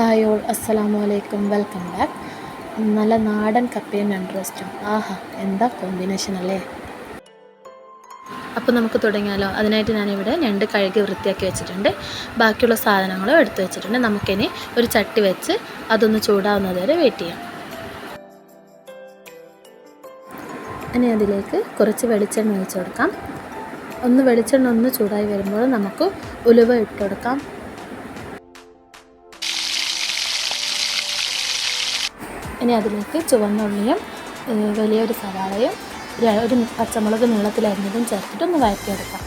Hi all അസ്സലാമു അലൈക്കും. Welcome back. നല്ല നാടൻ കപ്പയും രണ്ട് ആഹാ എന്താ കോമ്പിനേഷൻ അല്ലേ? അപ്പോൾ നമുക്ക് തുടങ്ങിയാലോ. അതിനായിട്ട് ഞാനിവിടെ ഞണ്ട് കഴുകി വൃത്തിയാക്കി വെച്ചിട്ടുണ്ട്. ബാക്കിയുള്ള സാധനങ്ങളും എടുത്തു വെച്ചിട്ടുണ്ട്. നമുക്കിനി ഒരു ചട്ടി വെച്ച് അതൊന്ന് ചൂടാവുന്നത് വരെ വെയിറ്റ് ചെയ്യാം. ഇനി അതിലേക്ക് കുറച്ച് വെളിച്ചെണ്ണ ഒഴിച്ചു കൊടുക്കാം. ഒന്ന് വെളിച്ചെണ്ണ ഒന്ന് ചൂടായി വരുമ്പോൾ നമുക്ക് ഉലുവ ഇട്ട് കൊടുക്കാം. ഇനി അതിലേക്ക് ചുവന്ന ഉള്ളിയും വലിയൊരു സവാളയും ഒരു പച്ചമുളക് നീളത്തിൽ അരിഞ്ഞതും ചേർത്തിട്ട് ഒന്ന് വഴറ്റിയെടുക്കാം.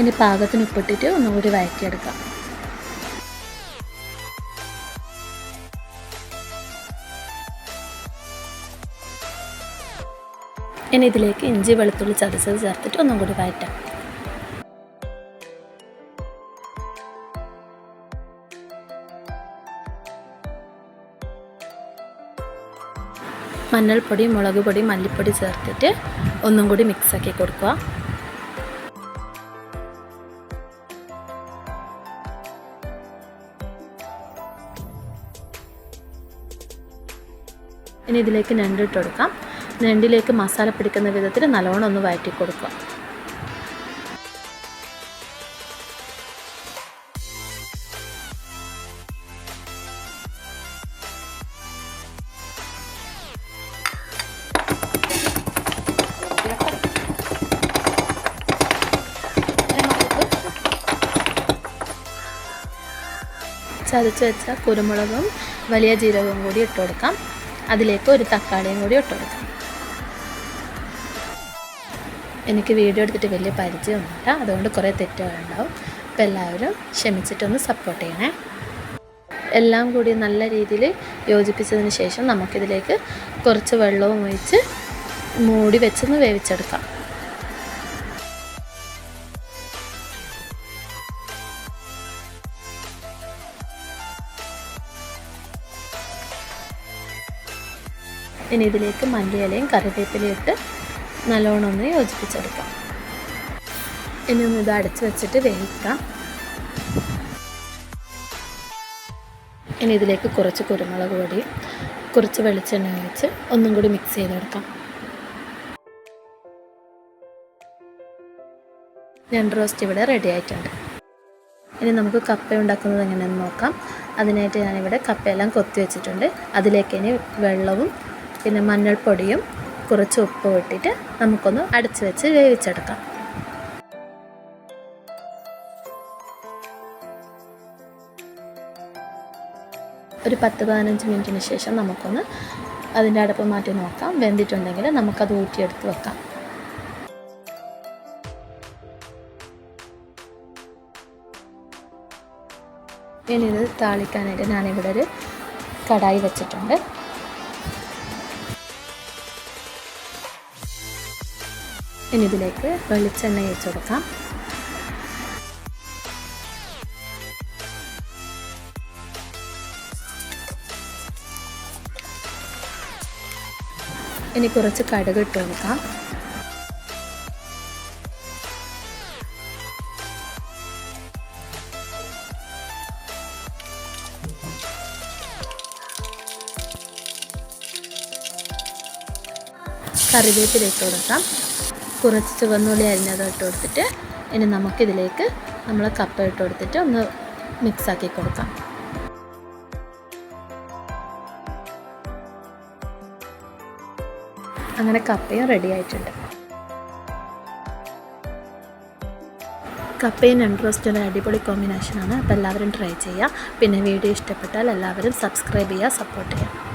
ഇനി പാകത്തിന് ഉപ്പിട്ടിട്ട് ഒന്നുകൂടി വഴറ്റിയെടുക്കാം. ഇനി ഇതിലേക്ക് ഇഞ്ചി വെളുത്തുള്ളി ചതച്ചത് ചേർത്തിട്ട് ഒന്നും കൂടി വഴറ്റാം. മഞ്ഞൾപ്പൊടി മുളക് പൊടി മല്ലിപ്പൊടി ചേർത്തിട്ട് ഒന്നും കൂടി മിക്സാക്കി കൊടുക്കുക. ഇനി ഇതിലേക്ക് ഞണ്ടിട്ട് കൊടുക്കാം. ഞണ്ടിലേക്ക് മസാല പിടിക്കുന്ന വിധത്തിൽ നല്ലോണം ഒന്ന് വഴറ്റി കൊടുക്കുക. ചതച്ച് വെച്ച കുരുമുളകും വലിയ ജീരകവും കൂടി ഇട്ട് കൊടുക്കാം. അതിലേക്ക് ഒരു തക്കാളിയും കൂടി ഇട്ട് കൊടുക്കാം. എനിക്ക് വീഡിയോ എടുത്തിട്ട് വലിയ പരിചയമൊന്നുമില്ല. അതുകൊണ്ട് കുറേ തെറ്റുകളുണ്ടാവും. അപ്പോൾ എല്ലാവരും ക്ഷമിച്ചിട്ടൊന്ന് സപ്പോർട്ട് ചെയ്യണേ. എല്ലാം കൂടി നല്ല രീതിയിൽ യോജിപ്പിച്ചതിന് ശേഷം നമുക്കിതിലേക്ക് കുറച്ച് വെള്ളവും ഒഴിച്ച് മൂടി വെച്ചൊന്ന് വേവിച്ചെടുക്കാം. ഇനി ഇതിലേക്ക് മല്ലിയിലയും കറിവേപ്പിലയും ഇട്ട് നല്ലോണം ഒന്ന് യോജിപ്പിച്ചെടുക്കാം. ഇനി ഒന്ന് ഇത് അടച്ചു വെച്ചിട്ട് വേവിക്കാം. ഇനി ഇതിലേക്ക് കുറച്ച് കുരുമുളക് പൊടി കുറച്ച് വെളിച്ചെണ്ണ ഒഴിച്ച് ഒന്നും കൂടി മിക്സ് ചെയ്തെടുക്കാം. ഞണ്ട് റോസ്റ്റ് ഇവിടെ റെഡി ആയിട്ടുണ്ട്. ഇനി നമുക്ക് കപ്പ ഉണ്ടാക്കുന്നത് എങ്ങനെയെന്ന് നോക്കാം. അതിനായിട്ട് ഞാനിവിടെ കപ്പയെല്ലാം കൊത്തി വെച്ചിട്ടുണ്ട്. അതിലേക്ക് ഇനി വെള്ളവും പിന്നെ മഞ്ഞൾപ്പൊടിയും കുറച്ച് ഉപ്പ് ഇട്ടിട്ട് നമുക്കൊന്ന് അടച്ച് വെച്ച് വേവിച്ചെടുക്കാം. ഒരു പത്ത് പതിനഞ്ച് മിനിറ്റിന് ശേഷം നമുക്കൊന്ന് അതിന്റെ അടുപ്പ് മാറ്റി നോക്കാം. വെന്തിട്ടുണ്ടെങ്കിൽ നമുക്കത് ഊറ്റിയെടുത്ത് വെക്കാം. ഇനി ഇത് താളിക്കാനായിട്ട് ഞാനിവിടെ ഒരു കടായി വെച്ചിട്ടുണ്ട്. ഇനി ഇതിലേക്ക് വെളിച്ചെണ്ണ ഒഴിച്ചു കൊടുക്കാം. ഇനി കുറച്ച് കടുക് ഇട്ട് കൊടുക്കാം. കറിവേപ്പില ഇട്ട് കൊടുക്കാം. കുറച്ച് ചുവന്നുള്ളി അരിഞ്ഞത് ഇട്ട് കൊടുത്തിട്ട് ഇനി നമുക്കിതിലേക്ക് നമ്മൾ കപ്പ ഇട്ട് കൊടുത്തിട്ട് ഒന്ന് മിക്സാക്കി കൊടുക്കാം. അങ്ങനെ കപ്പയും റെഡി ആയിട്ടുണ്ട്. കപ്പയും രണ്ട് ഒരു അടിപൊളി കോമ്പിനേഷനാണ് അപ്പോൾ എല്ലാവരും ട്രൈ ചെയ്യുക. പിന്നെ വീഡിയോ ഇഷ്ടപ്പെട്ടാൽ എല്ലാവരും സബ്സ്ക്രൈബ് ചെയ്യുക സപ്പോർട്ട് ചെയ്യുക.